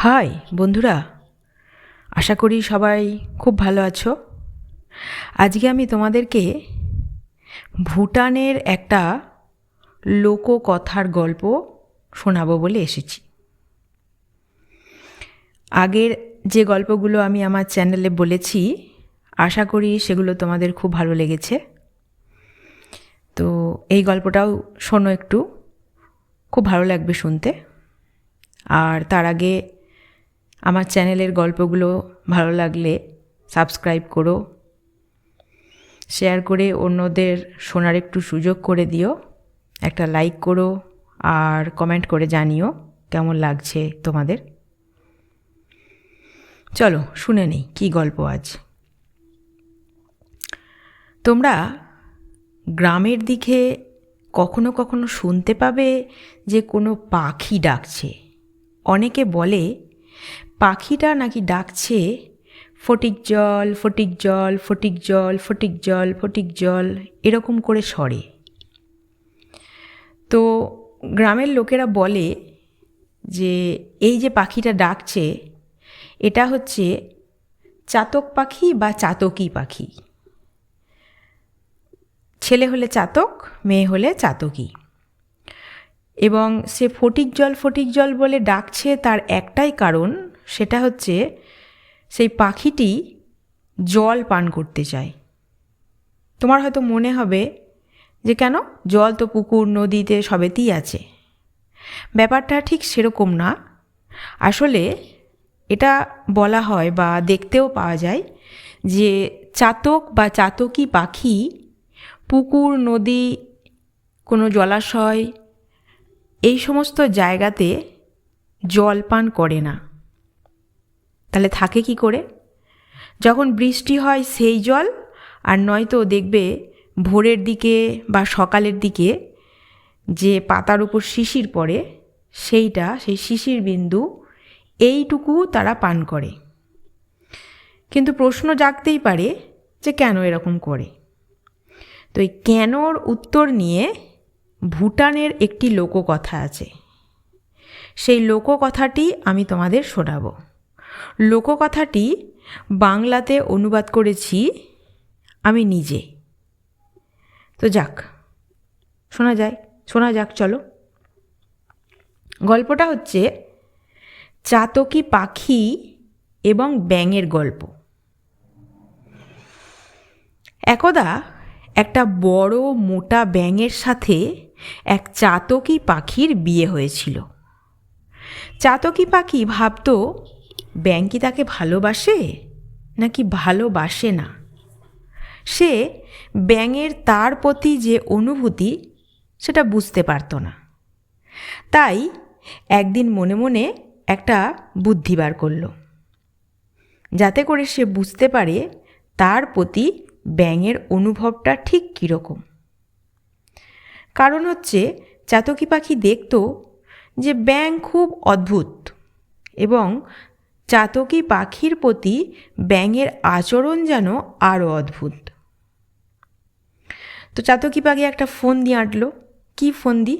High, বন্ধুরা। আশা করি সবাই খুব ভালো আছো। আজকে আমি তোমাদেরকে ভুটানের একটা লোককথার গল্প শোনাবো বলে এসেছি। আগের যে গল্পগুলো আমি আমার চ্যানেলে বলেছি, আশা করি সেগুলো তোমাদের খুব ভালো লেগেছে। তো এই গল্পটাও শোনো একটু, খুব ভালো লাগবে শুনতে। আর তার আগে আমার চ্যানেলের গল্পগুলো ভালো লাগলে সাবস্ক্রাইব করো, শেয়ার করে অন্যদের শোনার একটু সুযোগ করে দিও, একটা লাইক করো আর কমেন্ট করে জানিও কেমন লাগছে তোমাদের। চলো শুনে নেই কী গল্প আজ। তোমরা গ্রামের দিকে কখনো কখনো শুনতে পাবে যে কোনো পাখি ডাকছে। অনেকে বলে পাখিটা নাকি ডাকছে, ফটিক জল ফটিক জল ফটিক জল ফটিক জল ফটিক জল, এরকম করে সরে। তো গ্রামের লোকেরা বলে যে, এই যে পাখিটা ডাকছে, এটা হচ্ছে চাতক পাখি বা চাতকি পাখি। ছেলে হলে চাতক, মেয়ে হলে চাতকি। এবং সে ফটিক জল ফটিক জল বলে ডাকছে তার একটাই কারণ সেটা হচ্ছে সেই পাখিটি জল পান করতে চায়। তোমার হয়তো মনে হবে যে কেন? জল তো পুকুর, নদীতে সবেতেই আছে। ব্যাপারটা ঠিক সেরকম না। আসলে এটা বলা হয় বা দেখতেও পাওয়া যায় যে চাতক বা চাতকি পাখি পুকুর, নদী, কোনো জলাশয়, এই সমস্ত জায়গাতে জল পান করে না। তাহলে থাকে কি করে? যখন বৃষ্টি হয় সেই জল, আর নয়তো দেখবে ভোরের দিকে বা সকালের দিকে যে পাতার উপর শিশির পড়ে, সেইটা, সেই শিশির বিন্দু, এইটুকু তারা পান করে। কিন্তু প্রশ্ন জাগতেই পারে যে কেন এরকম করে? তো এই কেনর উত্তর নিয়ে ভুটানের একটি লোককথা আছে। সেই লোককথাটি আমি তোমাদের শোনাব। লোককথাটি বাংলাতে অনুবাদ করেছি আমি নিজে। তো যাক, শোনা যায়, শোনা যাক, চলো। গল্পটা হচ্ছে চাতকি পাখি এবং ব্যাঙের গল্প। একদা একটা বড় মোটা ব্যাঙের সাথে এক চাতকি পাখির বিয়ে হয়েছিল। চাতকি পাখি ভাবত ব্যাঙ কি তাকে ভালোবাসে নাকি ভালোবাসে না? সে ব্যাঙের তার প্রতি যে অনুভূতি, সেটা বুঝতে পারত না। তাই একদিন মনে মনে একটা বুদ্ধি বার করল। যাতে করে সে বুঝতে পারে তার প্রতি ব্যাঙের অনুভবটা ঠিক কীরকম। কারণ হচ্ছে, চাতকি পাখি দেখত যে ব্যাং খুব অদ্ভুত এবং চাতকি পাখির প্রতি ব্যাঙের আচরণ যেন আরও অদ্ভুত। তো চাতকি পাখি একটা ফোন দিয়ে আঁটলো। কী ফোন দি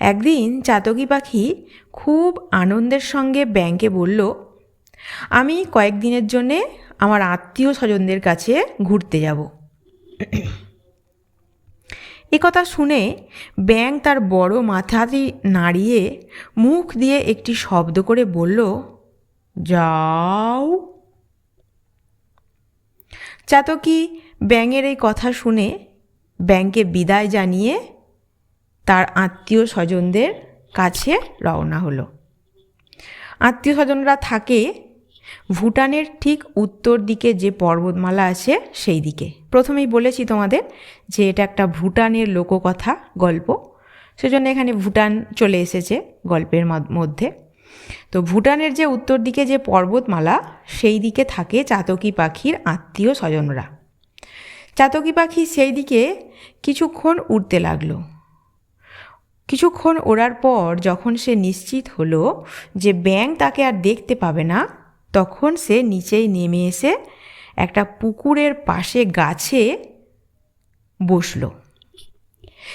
একদিন চাতকি পাখি খুব আনন্দের সঙ্গে ব্যাংকে বলল, আমি কয়েকদিনের জন্যে আমার আত্মীয় স্বজনদের কাছে ঘুরতে যাব। এ কথা শুনে ব্যাং তার বড় মাথাটি নাড়িয়ে মুখ দিয়ে একটি শব্দ করে বলল যাও। চাতকি ব্যাঙের এই কথা শুনে ব্যাংকে বিদায় জানিয়ে তার আত্মীয় স্বজনদের কাছে রওনা হলো। আত্মীয় স্বজনরা থাকে ভুটানের ঠিক উত্তর দিকে যে পর্বতমালা আছে সেই দিকে। প্রথমেই বলেছি তোমাদের যে এটা একটা ভুটানের লোককথা গল্প। সেজন্য এখানে ভুটান চলে এসেছে গল্পের মধ্যে। তো ভুটানের যে উত্তর দিকে যে পর্বতমালা, সেই দিকে থাকে চাতকি পাখির আত্মীয় স্বজনরা। চাতকি পাখি সেই দিকে কিছুক্ষণ উড়তে লাগল। কিছুক্ষণ ওড়ার পর যখন সে নিশ্চিত হলো যে ব্যাং তাকে আর দেখতে পাবে না, তখন সে নিচেই নেমে এসে একটা পুকুরের পাশে গাছে বসল।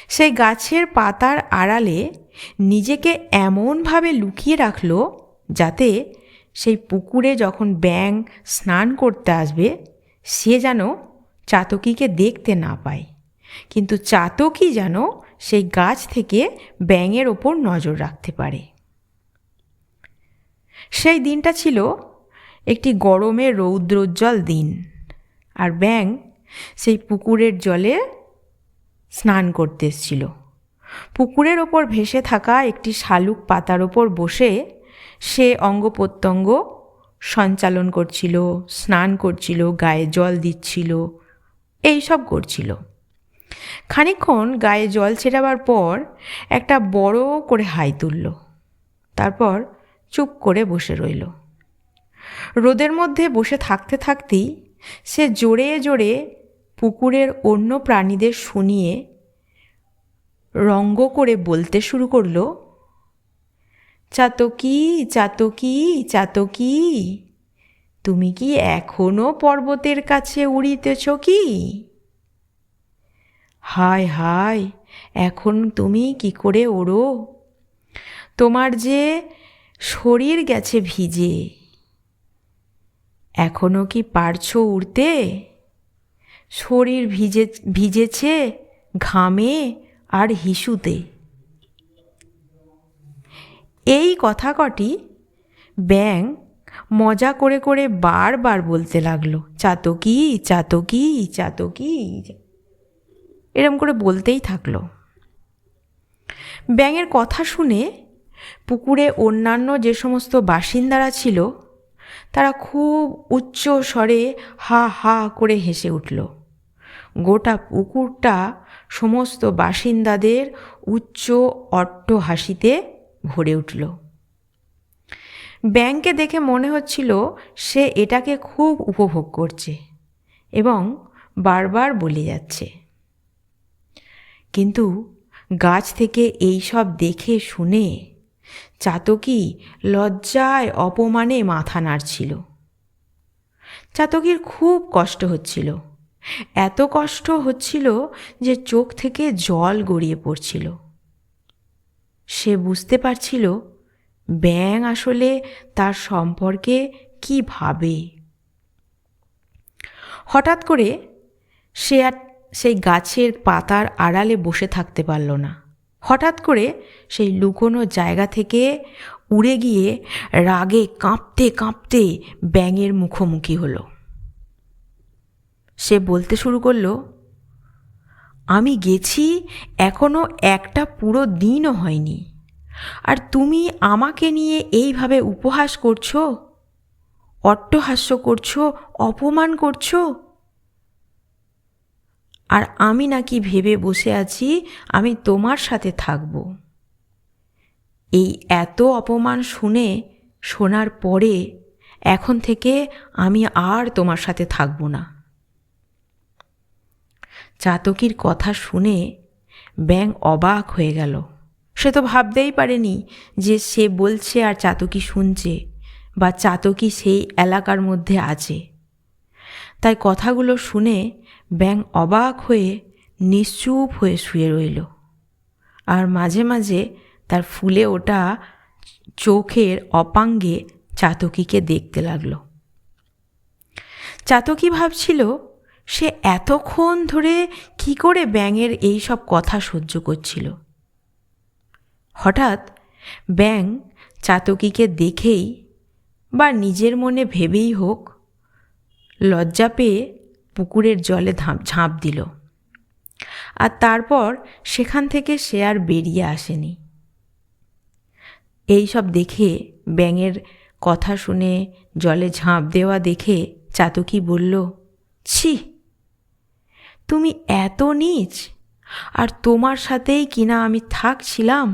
সেই গাছের পাতার আড়ালে নিজেকে এমনভাবে লুকিয়ে রাখল যাতে সেই পুকুরে যখন ব্যাং স্নান করতে আসবে, সে যেন চাতকিকে দেখতে না পায়। কিন্তু চাতকি যেন সেই গাছ থেকে ব্যাঙের ওপর নজর রাখতে পারে। সেই দিনটা ছিল একটি গরমের রৌদ্রোজ্জ্বল দিন। আর ব্যাং সেই পুকুরের জলে স্নান করতে এসছিল। পুকুরের ওপর ভেসে থাকা একটি শালুক পাতার ওপর বসে সে অঙ্গ প্রত্যঙ্গ সঞ্চালন করছিল, স্নান করছিল, গায়ে জল দিচ্ছিল, এই সব করছিল। খানিক্ষণ গায়ে জল ছেড়াবার পর একটা বড় করে হাই তুলল, তারপর চুপ করে বসে রইল। রোদের মধ্যে বসে থাকতে থাকতেই সে জোরে জোরে পুকুরের অন্য প্রাণীদের শুনিয়ে রঙ্গ করে বলতে শুরু করল, চাতকি চাতকি চাতকি, তুমি কি এখনও পর্বতের কাছে উড়িতেছ কি? হায় হায়, এখন তুমি কি করে ওড়ো? তোমার যে শরীর গেছে ভিজে, এখনও কি পারছ উড়তে? শরীর ভিজে, ভিজেছে, ঘামে আর হিসুতে। এই কথা কটি ব্যাং মজা করে করে বারবার বলতে লাগল, চাতকি চাতকি চাতকি। এরম করে বলতেই থাকল। ব্যাঙের কথা শুনে পুকুরে অন্যান্য যে সমস্ত বাসিন্দারা ছিল, তারা খুব উচ্চ স্বরে হা হা করে হেসে উঠল। গোটা পুকুরটা সমস্ত বাসিন্দাদের উচ্চ অট্ট হাসিতে ভরে উঠল। ব্যাংকে দেখে মনে হচ্ছিল সে এটাকে খুব উপভোগ করছে এবং বারবার বলে যাচ্ছে। কিন্তু গাছ থেকে এই সব দেখে শুনে চাতকি লজ্জায় অপমানে মাথা নাড়ছিল। চাতকির খুব কষ্ট হচ্ছিল। এত কষ্ট হচ্ছিল যে চোখ থেকে জল গড়িয়ে পড়ছিল। সে বুঝতে পারছিল ব্যাং আসলে তার সম্পর্কে কি ভাবে। হঠাৎ করে সে আর সেই গাছের পাতার আড়ালে বসে থাকতে পারল না। হঠাৎ করে সেই লুকোনো জায়গা থেকে উড়ে গিয়ে রাগে কাঁপতে কাঁপতে ব্যাঙের মুখোমুখি হলো। সে বলতে শুরু করল, আমি গেছি এখনও একটা পুরো দিনও হয়নি। আর তুমি আমাকে নিয়ে এইভাবে উপহাস করছ, অট্টহাস্য করছ, অপমান করছ? আর আমি নাকি ভেবে বসে আছি আমি তোমার সাথে থাকব। এই এত অপমান শুনে শোনার পরে এখন থেকে আমি আর তোমার সাথে থাকব না। চাতকির কথা শুনে ব্যাং অবাক হয়ে গেল। সে তো ভাবতেই পারেনি যে সে বলছে আর চাতকি শুনছে বা চাতকি সেই এলাকার মধ্যে আছে। তাই কথাগুলো শুনে ব্যাং অবাক হয়ে নিশ্চুপ হয়ে শুয়ে রইল আর মাঝে মাঝে তার ফুলে ওটা চোখের অপাঙ্গে চাতকিকে দেখতে লাগল। চাতকি ভাবছিল সে এতক্ষণ ধরে কি করে ব্যাঙের এই সব কথা সহ্য করছিল? হঠাৎ ব্যাং চাতকিকে দেখেই বা নিজের মনে ভেবেই হোক লজ্জা পেয়ে পুকুরের জলে ঝাঁপ দিল। আর তারপর সেখান থেকে সে আর বেরিয়ে আসেনি। এই সব দেখে ব্যাঙের কথা শুনে জলে ঝাঁপ দেওয়া দেখে চাতকি বলল, ছি! তুমি এত নিচ, আর তোমার সাথেই কিনা আমি থাকছিলাম?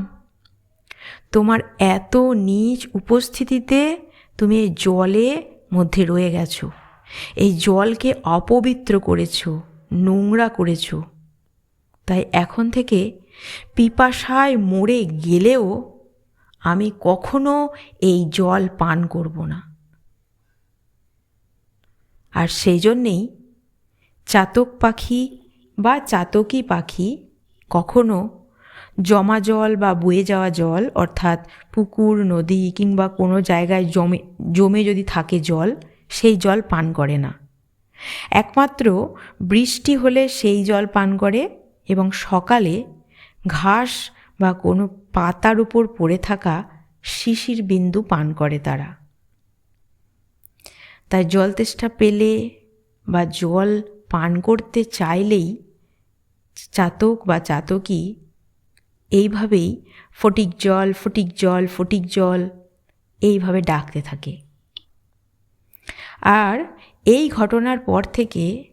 তোমার এত নিচ উপস্থিতিতে তুমি এই জলে মধ্যে রয়ে গেছো, এই জলকে অপবিত্র করেছ, নোংরা করেছ। তাই এখন থেকে পিপাসায় মরে গেলেও আমি কখনো এই জল পান করব না। আর সেই জন্যেই চাতক পাখি বা চাতকি পাখি কখনো জমা জল বা বয়ে যাওয়া জল, অর্থাৎ পুকুর, নদী কিংবা কোনো জায়গায় জমে জমে যদি থাকে জল, সেই জল পান করে না। একমাত্র বৃষ্টি হলে সেই জল পান করে এবং সকালে ঘাস বা কোনো পাতার উপর পড়ে থাকা শিশির বিন্দু পান করে তারা। তাই জল তেষ্টা পেলে বা জল পান করতে চাইলেই চাতক বা চাতকী এইভাবেই ফটিক জল ফটিক জল ফটিক জল এইভাবে ডাকতে থাকে। আর এই ঘটনার পর থেকে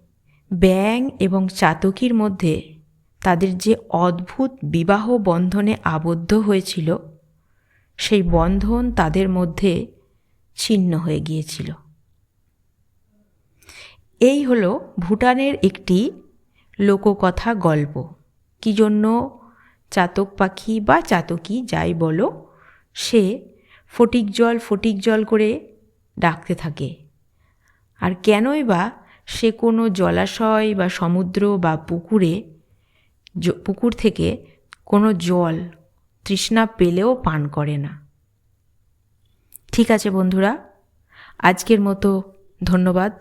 ব্যাং এবং চাতকির মধ্যে তাদের যে অদ্ভুত বিবাহ বন্ধনে আবদ্ধ হয়েছিল, সেই বন্ধন তাদের মধ্যে ছিন্ন হয়ে গিয়েছিল। এই হলো ভুটানের একটি লোককথা গল্প। কি জন্য চাতক পাখি বা চাতকি যাই বলো, সে ফটিক জল ফটিক জল করে ডাকতে থাকে। আর কেনই বা সে কোনো জলাশয় বা সমুদ্র বা পুকুরে পুকুর থেকে কোনো জল তৃষ্ণা পেলেও পান করে না। ঠিক আছে বন্ধুরা, আজকের মতো ধন্যবাদ।